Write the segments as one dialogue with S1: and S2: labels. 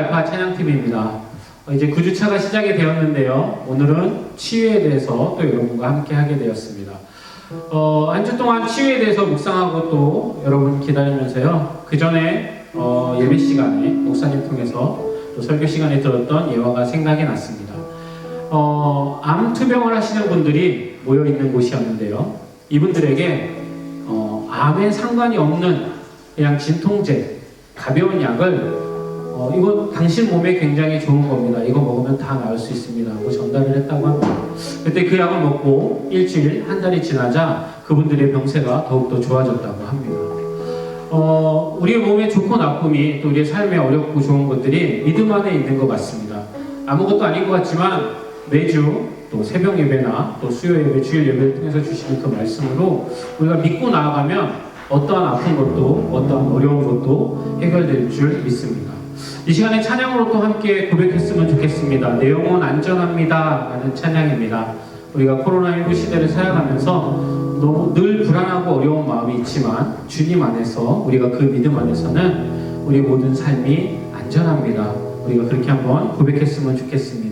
S1: 알파 찬양팀입니다. 어, 이제 9주차가 시작이 되었는데요. 오늘은 치유에 대해서 또 여러분과 함께 하게 되었습니다. 어, 한 주 동안 치유에 대해서 묵상하고 또 여러분 기다리면서요. 그 전에 어, 예배 시간에 목사님 통해서 또 설교 시간에 들었던 예화가 생각이 났습니다. 어, 암 투병을 하시는 분들이 모여 있는 곳이었는데요. 이분들에게 어, 암에 상관이 없는 그냥 진통제, 가벼운 약을 어, 이거 당신 몸에 굉장히 좋은 겁니다. 이거 먹으면 다 나을 수 있습니다. 하고 전달을 했다고 합니다. 그때 그 약을 먹고 일주일, 한 달이 지나자 그분들의 병세가 더욱더 좋아졌다고 합니다. 어, 우리의 몸에 좋고 나쁨이 또 우리의 삶에 어렵고 좋은 것들이 믿음 안에 있는 것 같습니다. 아무것도 아닌 것 같지만 매주 또 새벽 예배나 또 수요 예배, 주일 예배를 통해서 주시는 그 말씀으로 우리가 믿고 나아가면 어떠한 아픈 것도 어떠한 어려운 것도 해결될 줄 믿습니다. 이 시간에 찬양으로 또 함께 고백했으면 좋겠습니다. 내 영혼 안전합니다. 라는 찬양입니다. 우리가 코로나19 시대를 살아가면서 너무 늘 불안하고 어려운 마음이 있지만 주님 안에서 우리가 그 믿음 안에서는 우리 모든 삶이 안전합니다. 우리가 그렇게 한번 고백했으면 좋겠습니다.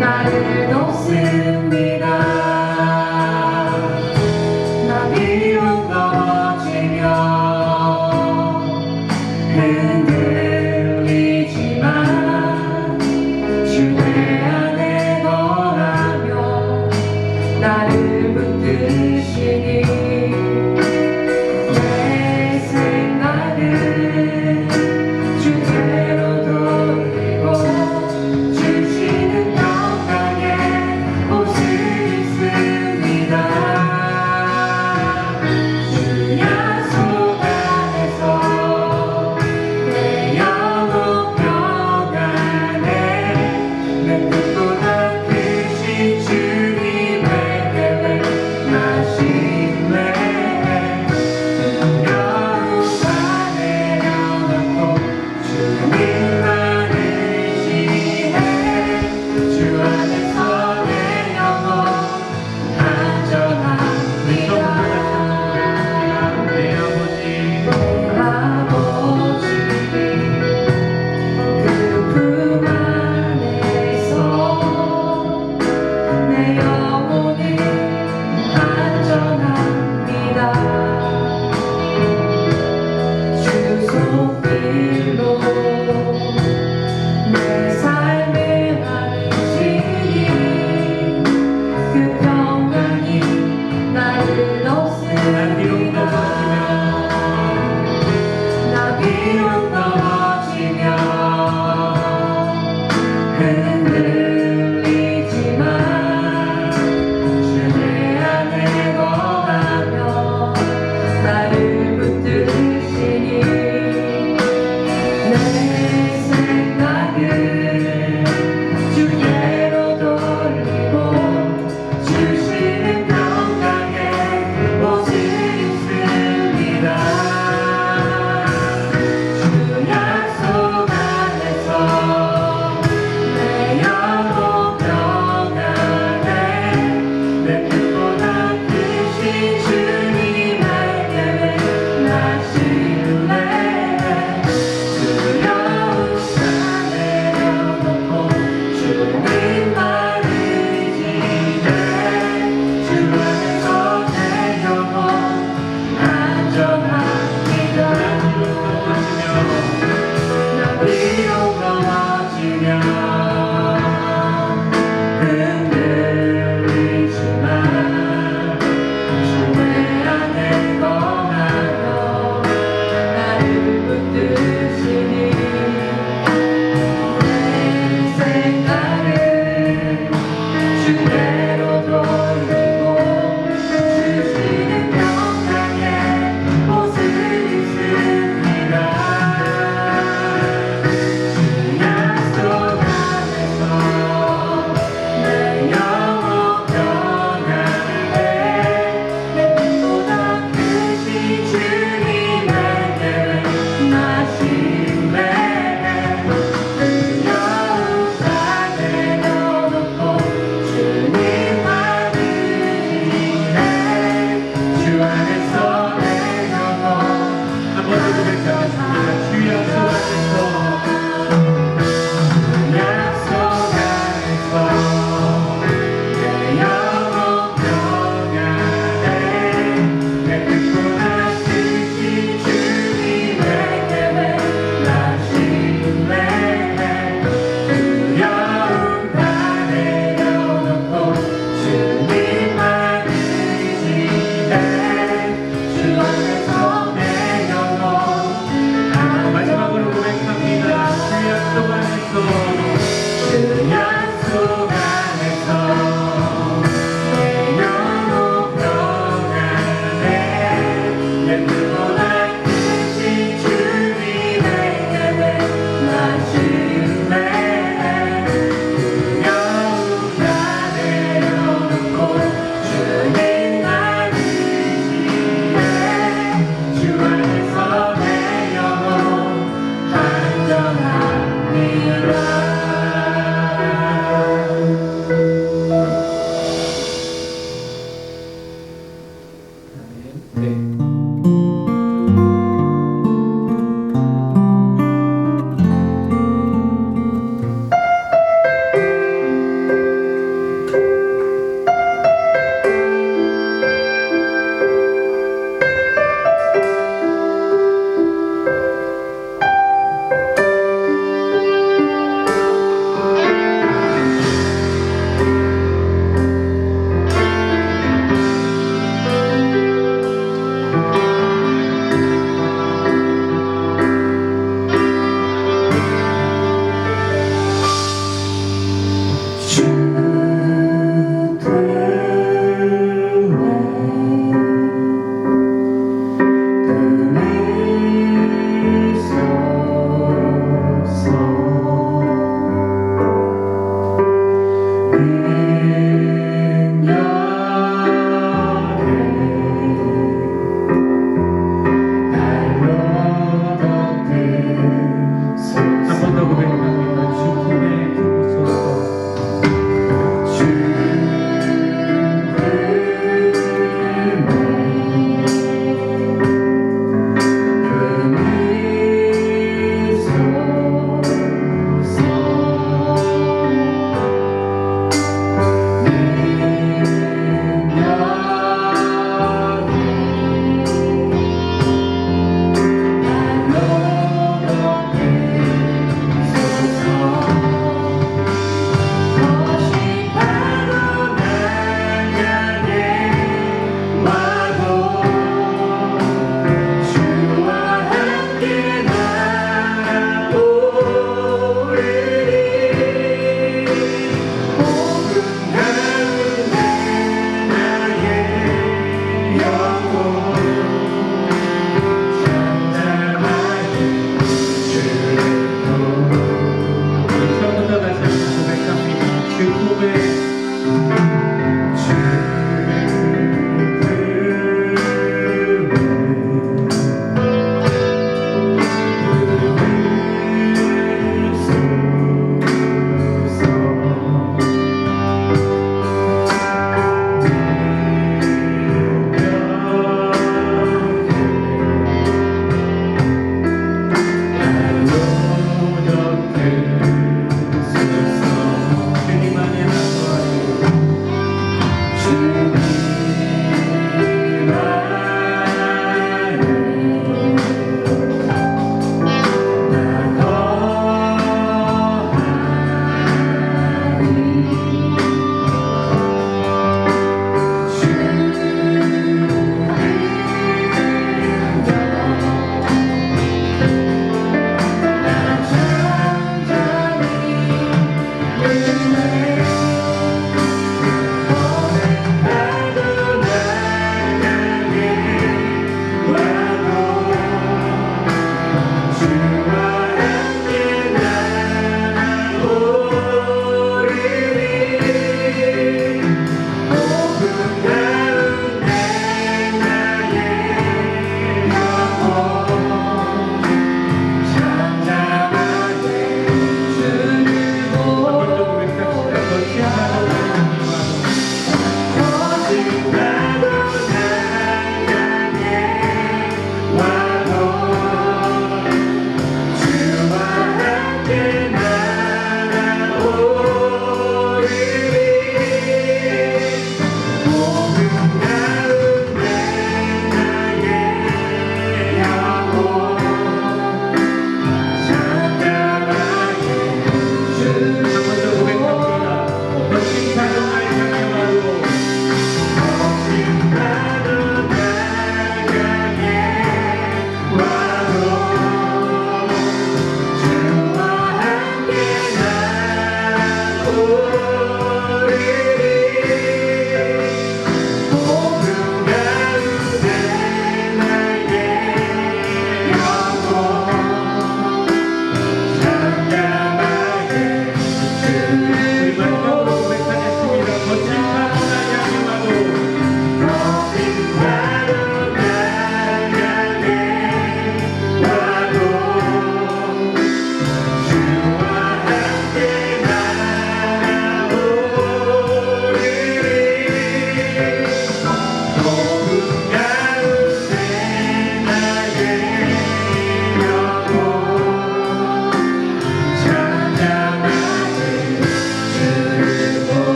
S2: 나를 돕습 to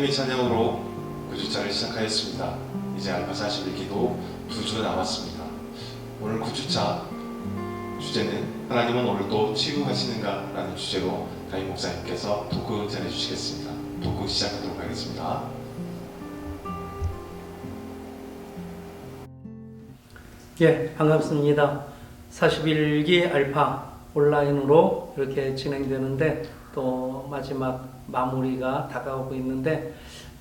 S3: 9주차를 시작하였습니다. 이제 알파 41기도 2주 남았습니다. 오늘 9주차 주제는 하나님은 오늘도 치유하시는가? 라는 주제로 담임 목사님께서 도구 전해주시겠습니다. 도구 시작하도록 하겠습니다.
S4: 예, 반갑습니다. 41기 알파 온라인으로 이렇게 진행되는데 또 마지막 마무리가 다가오고 있는데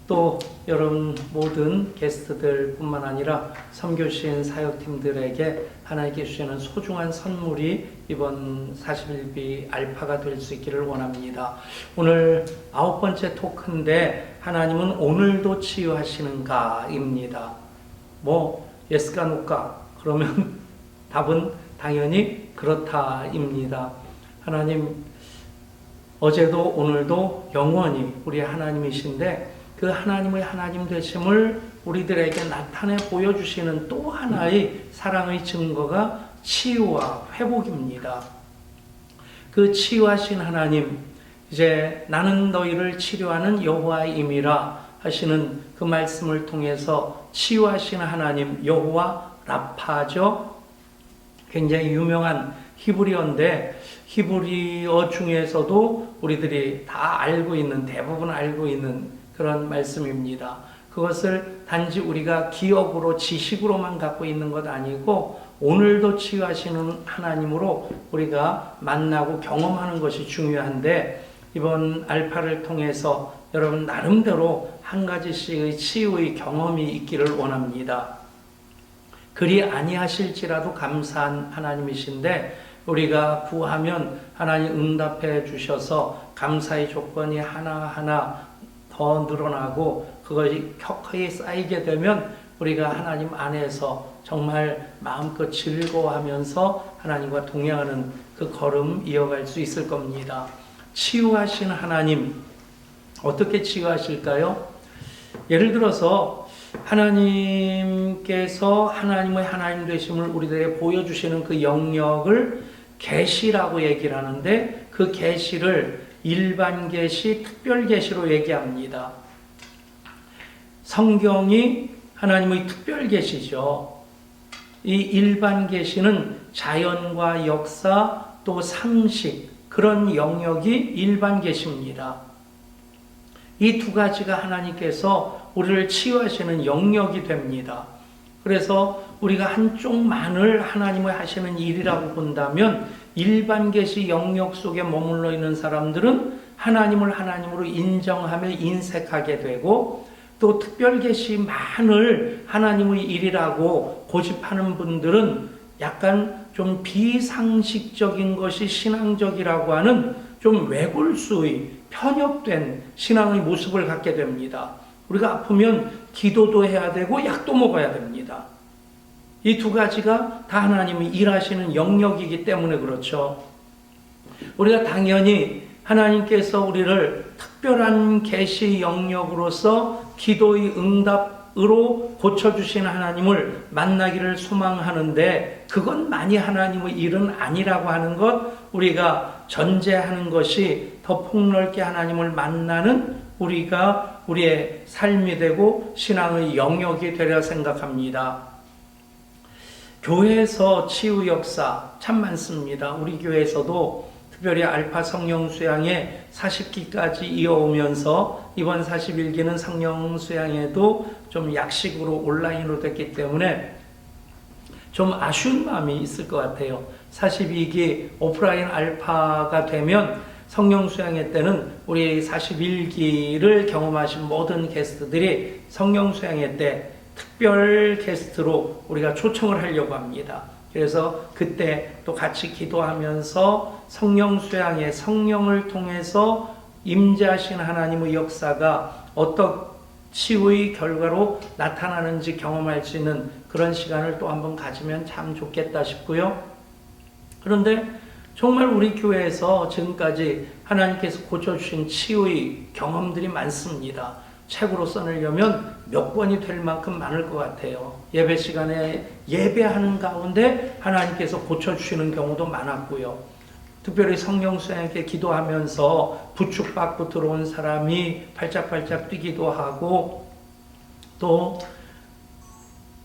S4: 또 여러분 모든 게스트들 뿐만 아니라 선교신 사역팀들에게 하나님께 주시는 소중한 선물이 이번 41기 알파가 될 수 있기를 원합니다. 오늘 아홉 번째 토크인데 하나님은 오늘도 치유하시는가입니다. 뭐 예스가 노까 그러면 답은 당연히 그렇다입니다. 하나님 어제도 오늘도 영원히 우리 하나님이신데 그 하나님의 하나님 되심을 우리들에게 나타내 보여주시는 또 하나의 사랑의 증거가 치유와 회복입니다. 그 치유하신 하나님, 이제 나는 너희를 치료하는 여호와임이라 하시는 그 말씀을 통해서 치유하신 하나님 여호와 라파죠. 굉장히 유명한 히브리어인데 히브리어 중에서도 우리들이 다 알고 있는 대부분 알고 있는 그런 말씀입니다. 그것을 단지 우리가 기억으로 지식으로만 갖고 있는 것 아니고 오늘도 치유하시는 하나님으로 우리가 만나고 경험하는 것이 중요한데 이번 알파를 통해서 여러분 나름대로 한 가지씩의 치유의 경험이 있기를 원합니다. 그리 아니하실지라도 감사한 하나님이신데 우리가 구하면 하나님 응답해 주셔서 감사의 조건이 하나하나 더 늘어나고 그것이 켜켜이 쌓이게 되면 우리가 하나님 안에서 정말 마음껏 즐거워하면서 하나님과 동행하는 그 걸음 이어갈 수 있을 겁니다. 치유하신 하나님 어떻게 치유하실까요? 예를 들어서 하나님께서 하나님의 하나님 되심을 우리들에게 보여주시는 그 영역을 계시라고 얘기를 하는데 그 계시를 일반 계시, 특별 계시로 얘기합니다. 성경이 하나님의 특별 계시죠. 이 일반 계시는 자연과 역사 또 상식 그런 영역이 일반 계시입니다. 이 두 가지가 하나님께서 우리를 치유하시는 영역이 됩니다. 그래서 우리가 한쪽만을 하나님의 하시는 일이라고 본다면 일반 계시 영역 속에 머물러 있는 사람들은 하나님을 하나님으로 인정하며 인색하게 되고 또 특별 계시만을 하나님의 일이라고 고집하는 분들은 약간 좀 비상식적인 것이 신앙적이라고 하는 좀 외골수의 편협된 신앙의 모습을 갖게 됩니다. 우리가 아프면 기도도 해야 되고 약도 먹어야 됩니다. 이 두 가지가 다 하나님이 일하시는 영역이기 때문에 그렇죠. 우리가 당연히 하나님께서 우리를 특별한 계시 영역으로서 기도의 응답으로 고쳐주신 하나님을 만나기를 소망하는데 그건 많이 하나님의 일은 아니라고 하는 것 우리가 전제하는 것이 더 폭넓게 하나님을 만나는 우리가 우리의 삶이 되고 신앙의 영역이 되려 생각합니다. 교회에서 치유 역사 참 많습니다. 우리 교회에서도 특별히 알파 성령 수양에 40기까지 이어오면서 이번 41기는 성령 수양에도 좀 약식으로 온라인으로 됐기 때문에 좀 아쉬운 마음이 있을 것 같아요. 42기 오프라인 알파가 되면 성령 수양회 때는 우리 41기를 경험하신 모든 게스트들이 성령 수양회 때 특별 게스트로 우리가 초청을 하려고 합니다. 그래서 그때 또 같이 기도하면서 성령 수양의 성령을 통해서 임재하신 하나님의 역사가 어떤 치유의 결과로 나타나는지 경험할 수 있는 그런 시간을 또 한번 가지면 참 좋겠다 싶고요. 그런데 정말 우리 교회에서 지금까지 하나님께서 고쳐주신 치유의 경험들이 많습니다. 책으로 써내려면 몇 권이 될 만큼 많을 것 같아요. 예배 시간에 예배하는 가운데 하나님께서 고쳐주시는 경우도 많았고요. 특별히 성령 수양께 기도하면서 부축받고 들어온 사람이 팔짝팔짝 뛰기도 하고 또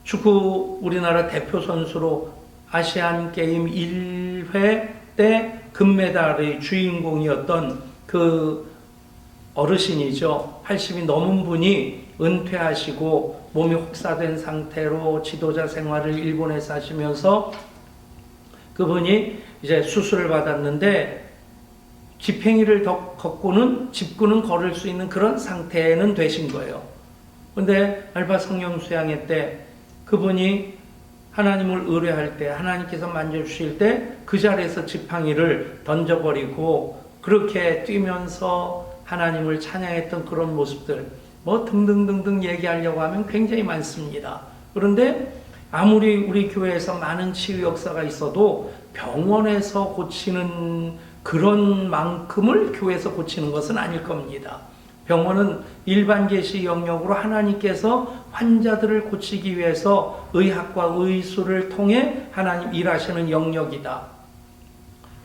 S4: 축구 우리나라 대표 선수로 아시안 게임 1회 때 금메달의 주인공이었던 그 어르신이죠. 80이 넘은 분이 은퇴하시고 몸이 혹사된 상태로 지도자 생활을 일본에서 하시면서 그분이 이제 수술을 받았는데 더 걷고는 짚고는 걸을 수 있는 그런 상태는 되신 거예요. 근데 알바 성령 수양회 때 그분이 하나님을 의뢰할 때 하나님께서 만져주실 때 그 자리에서 지팡이를 던져버리고 그렇게 뛰면서 하나님을 찬양했던 그런 모습들 뭐 등등등등 얘기하려고 하면 굉장히 많습니다. 그런데 아무리 우리 교회에서 많은 치유 역사가 있어도 병원에서 고치는 그런 만큼을 교회에서 고치는 것은 아닐 겁니다. 병원은 일반 계시 영역으로 하나님께서 환자들을 고치기 위해서 의학과 의술을 통해 하나님 일하시는 영역이다.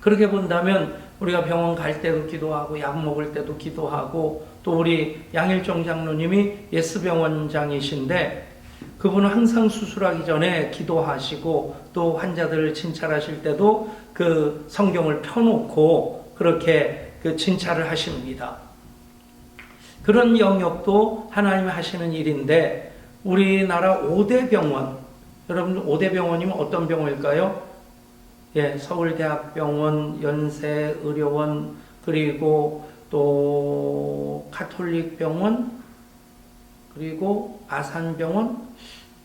S4: 그렇게 본다면 우리가 병원 갈 때도 기도하고 약 먹을 때도 기도하고 또 우리 양일종 장로님이 예스병원장이신데 그분은 항상 수술하기 전에 기도하시고 또 환자들을 진찰하실 때도 그 성경을 펴놓고 그렇게 그 진찰을 하십니다. 그런 영역도 하나님이 하시는 일인데 우리나라 5대 병원 여러분 5대 병원이면 어떤 병원일까요? 예, 서울대학병원, 연세의료원 그리고 또 카톨릭병원 그리고 아산병원,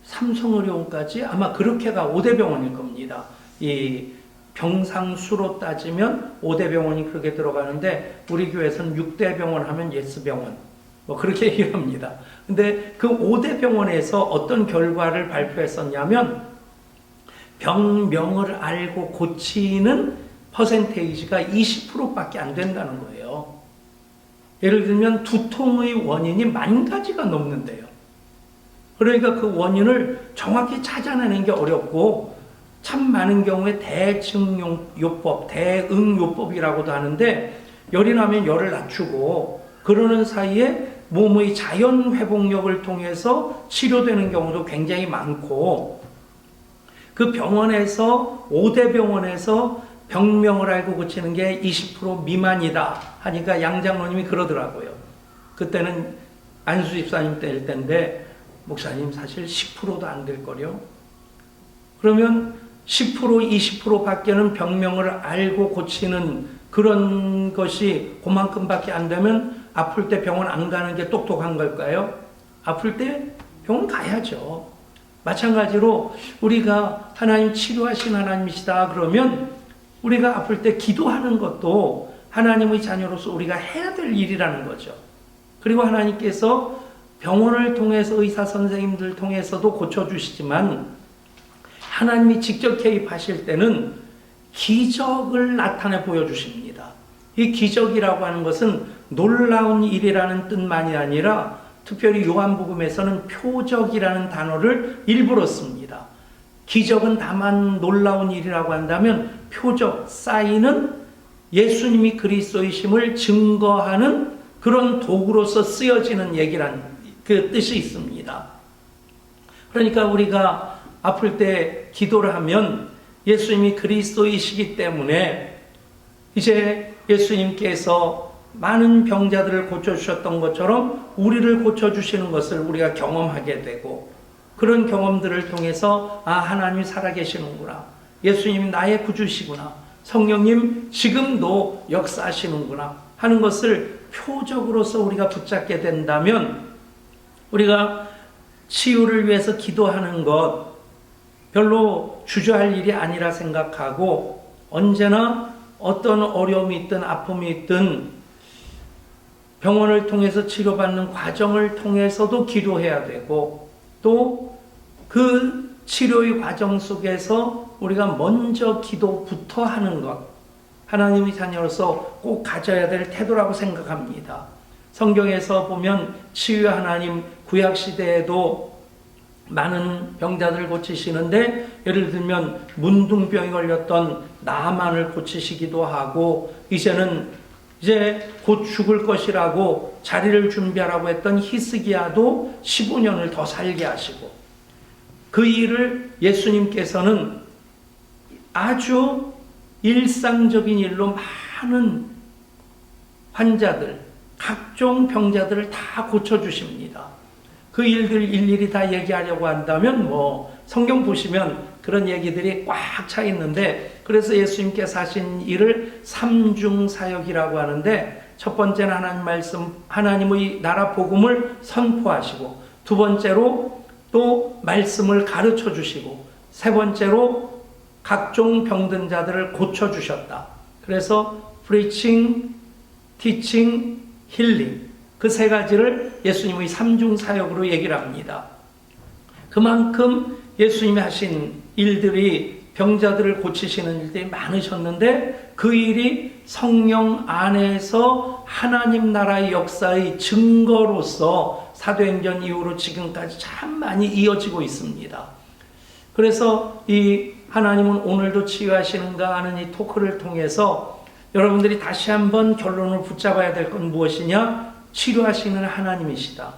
S4: 삼성의료원까지 아마 그렇게가 5대 병원일 겁니다. 이 병상 수로 따지면 5대 병원이 그렇게 들어가는데 우리 교회에서는 6대 병원 하면 예스 병원 뭐 그렇게 얘기합니다. 근데 그 5대 병원에서 어떤 결과를 발표했었냐면 병명을 알고 고치는 퍼센테이지가 20%밖에 안 된다는 거예요. 예를 들면 두통의 원인이 만 가지가 넘는데요. 그러니까 그 원인을 정확히 찾아내는 게 어렵고 참 많은 경우에 대증요법, 대응요법이라고도 하는데 열이 나면 열을 낮추고 그러는 사이에 몸의 자연 회복력을 통해서 치료되는 경우도 굉장히 많고 그 병원에서 5대 병원에서 병명을 알고 고치는 게 20% 미만이다 하니까 양장로님이 그러더라고요. 그때는 안수 집사님 때일 때인데 목사님 사실 10%도 안 될 거요. 그러면 10% 20% 밖에는 병명을 알고 고치는 그런 것이 그만큼밖에 안 되면 아플 때 병원 안 가는 게 똑똑한 걸까요? 아플 때 병원 가야죠. 마찬가지로 우리가 하나님 치료하신 하나님이시다 그러면 우리가 아플 때 기도하는 것도 하나님의 자녀로서 우리가 해야 될 일이라는 거죠. 그리고 하나님께서 병원을 통해서 의사 선생님들 통해서도 고쳐주시지만 하나님이 직접 개입하실 때는 기적을 나타내 보여주십니다. 이 기적이라고 하는 것은 놀라운 일이라는 뜻만이 아니라 특별히 요한복음에서는 표적이라는 단어를 일부러 씁니다. 기적은 다만 놀라운 일이라고 한다면 표적, 사인은 예수님이 그리스도이심을 증거하는 그런 도구로서 쓰여지는 얘기란 그 뜻이 있습니다. 그러니까 우리가 아플 때 기도를 하면 예수님이 그리스도이시기 때문에 이제 예수님께서 많은 병자들을 고쳐주셨던 것처럼 우리를 고쳐주시는 것을 우리가 경험하게 되고 그런 경험들을 통해서 아 하나님이 살아계시는구나. 예수님이 나의 구주시구나. 성령님 지금도 역사하시는구나 하는 것을 표적으로서 우리가 붙잡게 된다면 우리가 치유를 위해서 기도하는 것 별로 주저할 일이 아니라 생각하고 언제나 어떤 어려움이 있든 아픔이 있든 병원을 통해서 치료받는 과정을 통해서도 기도해야 되고 또 그 치료의 과정 속에서 우리가 먼저 기도부터 하는 것 하나님의 자녀로서 꼭 가져야 될 태도라고 생각합니다. 성경에서 보면 치유 하나님 구약 시대에도 많은 병자들을 고치시는데 예를 들면 문둥병이 걸렸던 나만을 고치시기도 하고 이제는 이제 곧 죽을 것이라고 자리를 준비하라고 했던 히스기야도 15년을 더 살게 하시고 그 일을 예수님께서는 아주 일상적인 일로 많은 환자들, 각종 병자들을 다 고쳐주십니다. 그 일들 일일이 다 얘기하려고 한다면 뭐 성경 보시면 그런 얘기들이 꽉 차 있는데 그래서 예수님께서 하신 일을 삼중 사역이라고 하는데 첫 번째는 하나님 말씀 하나님의 나라 복음을 선포하시고 두 번째로 또 말씀을 가르쳐 주시고 세 번째로 각종 병든 자들을 고쳐 주셨다. 그래서 preaching, teaching, healing 그세 가지를 예수님의 삼중 사역으로 얘기를 합니다. 그만큼 예수님이 하신 일들이 병자들을 고치시는 일들이 많으셨는데 그 일이 성령 안에서 하나님 나라의 역사의 증거로서 사도행전 이후로 지금까지 참 많이 이어지고 있습니다. 그래서 이 하나님은 오늘도 치유하시는가 하는 이 토크를 통해서 여러분들이 다시 한번 결론을 붙잡아야 될 건 무엇이냐? 치료하시는 하나님이시다.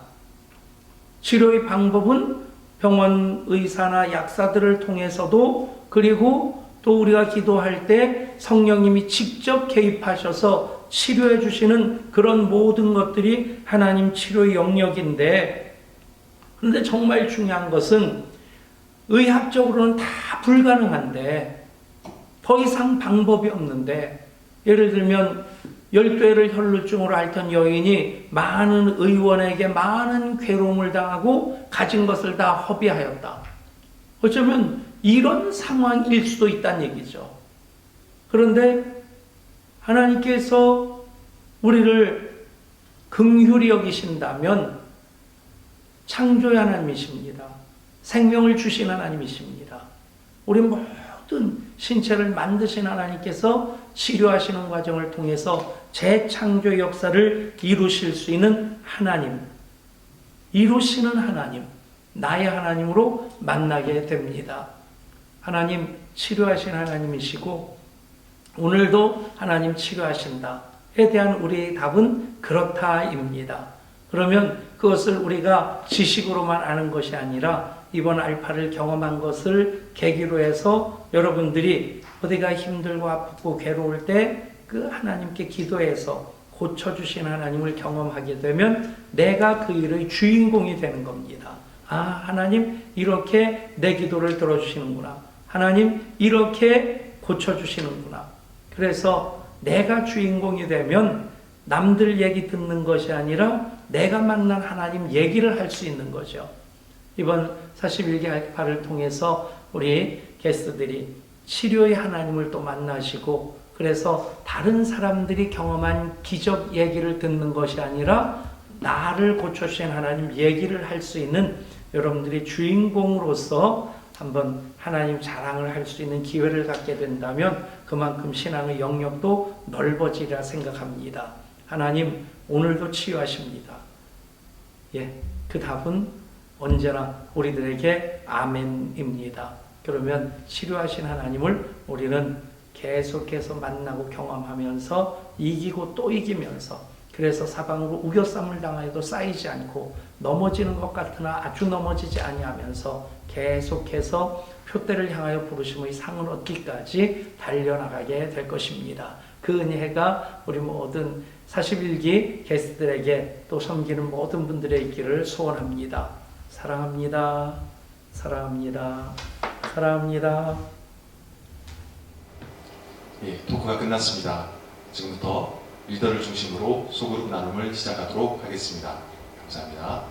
S4: 치료의 방법은 병원 의사나 약사들을 통해서도 그리고 또 우리가 기도할 때 성령님이 직접 개입하셔서 치료해 주시는 그런 모든 것들이 하나님 치료의 영역인데 그런데 정말 중요한 것은 의학적으로는 다 불가능한데 더 이상 방법이 없는데 예를 들면 열쇠를 혈루증으로 앓던 여인이 많은 의원에게 많은 괴로움을 당하고 가진 것을 다 허비하였다. 어쩌면 이런 상황일 수도 있다는 얘기죠. 그런데 하나님께서 우리를 긍휼히 여기신다면 창조의 하나님이십니다. 생명을 주신 하나님이십니다. 우리 모든 신체를 만드신 하나님께서 치료하시는 과정을 통해서 재창조 역사를 이루실 수 있는 하나님, 이루시는 하나님, 나의 하나님으로 만나게 됩니다. 하나님 치료하신 하나님이시고 오늘도 하나님 치료하신다에 대한 우리의 답은 그렇다입니다. 그러면 그것을 우리가 지식으로만 아는 것이 아니라 이번 알파를 경험한 것을 계기로 해서 여러분들이 어디가 힘들고 아프고 괴로울 때 그 하나님께 기도해서 고쳐주신 하나님을 경험하게 되면 내가 그 일의 주인공이 되는 겁니다. 아, 하나님, 이렇게 내 기도를 들어주시는구나. 하나님, 이렇게 고쳐주시는구나. 그래서 내가 주인공이 되면 남들 얘기 듣는 것이 아니라 내가 만난 하나님 얘기를 할 수 있는 거죠. 이번 41개 알파를 통해서 우리 게스트들이 치료의 하나님을 또 만나시고 그래서 다른 사람들이 경험한 기적 얘기를 듣는 것이 아니라 나를 고쳐주신 하나님 얘기를 할 수 있는 여러분들이 주인공으로서 한번 하나님 자랑을 할 수 있는 기회를 갖게 된다면 그만큼 신앙의 영역도 넓어지리라 생각합니다. 하나님 오늘도 치유하십니다. 예, 그 답은 언제나 우리들에게 아멘입니다. 그러면 치료하신 하나님을 우리는 계속해서 만나고 경험하면서 이기고 또 이기면서 그래서 사방으로 우겨쌈을 당하여도 쌓이지 않고 넘어지는 것 같으나 아주 넘어지지 아니하면서 계속해서 표대를 향하여 부르심의 상을 얻기까지 달려나가게 될 것입니다. 그 은혜가 우리 모든 41기 게스트들에게 또 섬기는 모든 분들의 있기를 소원합니다. 사랑합니다. 사랑합니다. 사랑합니다.
S3: 예, 토크가 끝났습니다. 지금부터 리더를 중심으로 소그룹 나눔을 시작하도록 하겠습니다. 감사합니다.